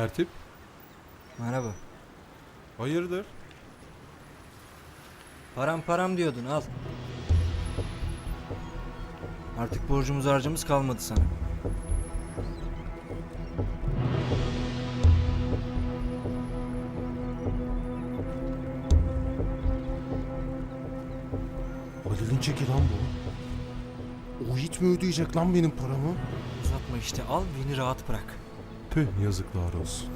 Tertip? Merhaba. Hayırdır? Param param diyordun al. Artık borcumuz harcımız kalmadı sana. Halil'in çeki lan bu. O hiç mi ödeyecek lan benim paramı? Uzatma işte al beni rahat bırak. Tüh yazıklar olsun.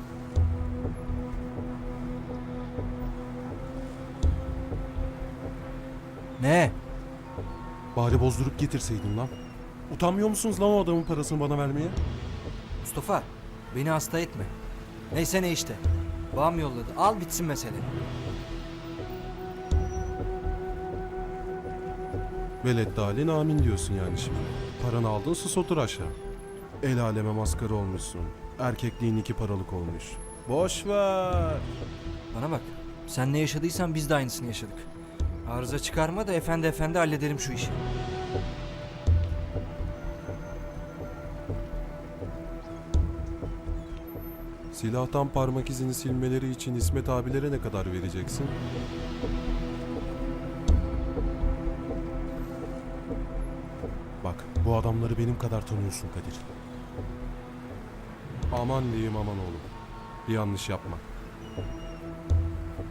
Ne? Bari bozdurup getirseydin lan. Utanmıyor musunuz lan o adamın parasını bana vermeye? Mustafa beni hasta etme. Neyse ne işte. Babam yolladı. Al bitsin mesele. Velet halin amin diyorsun yani şimdi. Paranı aldın sus otur aşağı. El aleme maskara olmuşsun. Erkekliğin iki paralık olmuş. Boş ver. Bana bak. Sen ne yaşadıysan biz de aynısını yaşadık. Arıza çıkarma da efendi efendi halledelim şu işi. Silahtan parmak izini silmeleri için İsmet abilere ne kadar vereceksin? Bak bu adamları benim kadar tanıyorsun Kadir. Aman diyeyim aman oğlum. Bir yanlış yapma.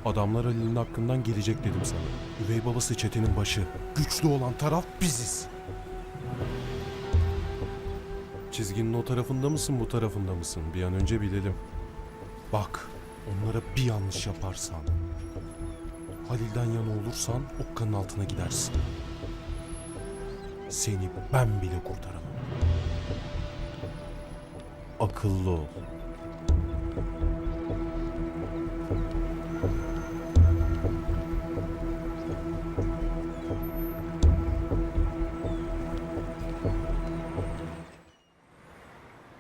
Adamlar Halil'in hakkından gelecek dedim sana. Üvey babası çetenin başı. Güçlü olan taraf biziz. Çizginin o tarafında mısın bu tarafında mısın? Bir an önce bilelim. Bak onlara bir yanlış yaparsan Halil'den yana olursan okkanın altına gidersin. Seni ben bile kurtaramam. Akıllı ol.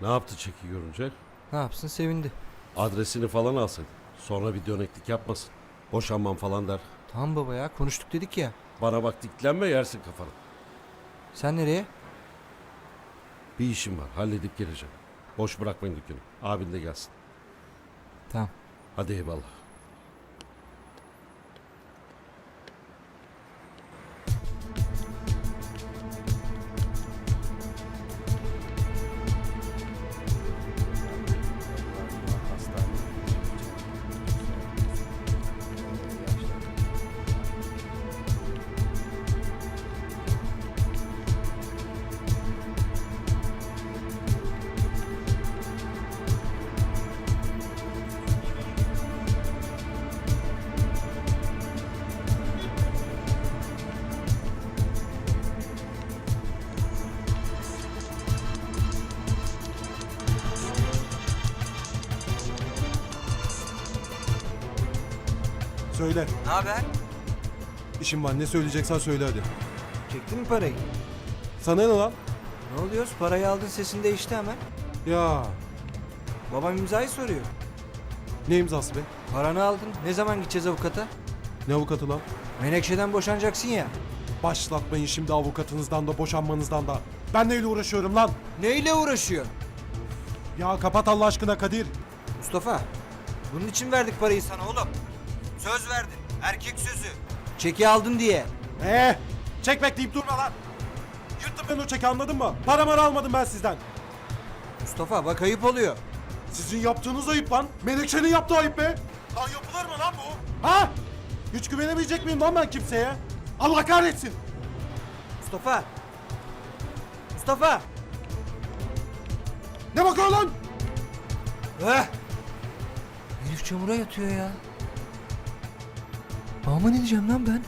Ne yaptı çeki görünce? Ne yapsın sevindi. Adresini falan alsın. Sonra bir döneklik yapmasın. Boşanmam falan der. Tamam baba ya konuştuk dedik ya. Bana bak diklenme yersin kafanı. Sen nereye? Bir işim var halledip geleceğim. Boş bırakmayın dükkanı. Abin de gelsin. Tamam. Hadi eyvallah. Söyle. Ne haber? İşim var ne söyleyeceksen söyle hadi. Çektin mi parayı? Sana ne lan? Ne oluyoruz? Parayı aldın sesin değişti hemen. Ya Babam imzayı soruyor. ne imzası be? Paranı aldın. Ne zaman gideceğiz avukata? Ne avukatı lan? Menekşe'den boşanacaksın ya. Başlatmayın şimdi avukatınızdan da boşanmanızdan da. Ben neyle uğraşıyorum lan? Neyle uğraşıyor? Ya kapat Allah aşkına Kadir. Mustafa, bunun için verdik parayı sana oğlum. Söz verdin, erkek sözü. Çeki aldın diye. Ee, çek bekleyip durma lan. Yırttım ben o çeki anladın mı? Para mara almadım ben sizden. Mustafa bak ayıp oluyor. Sizin yaptığınız ayıp lan. Menekşe'nin yaptığı ayıp be. Lan yapılır mı lan bu? Ha? Hiç güvenemeyecek miyim lan ben kimseye? Allah kahretsin. Mustafa. Mustafa. Ne bakıyor lan? Eh. Herif çamura yatıyor ya. Ama ne diyeceğim lan ben?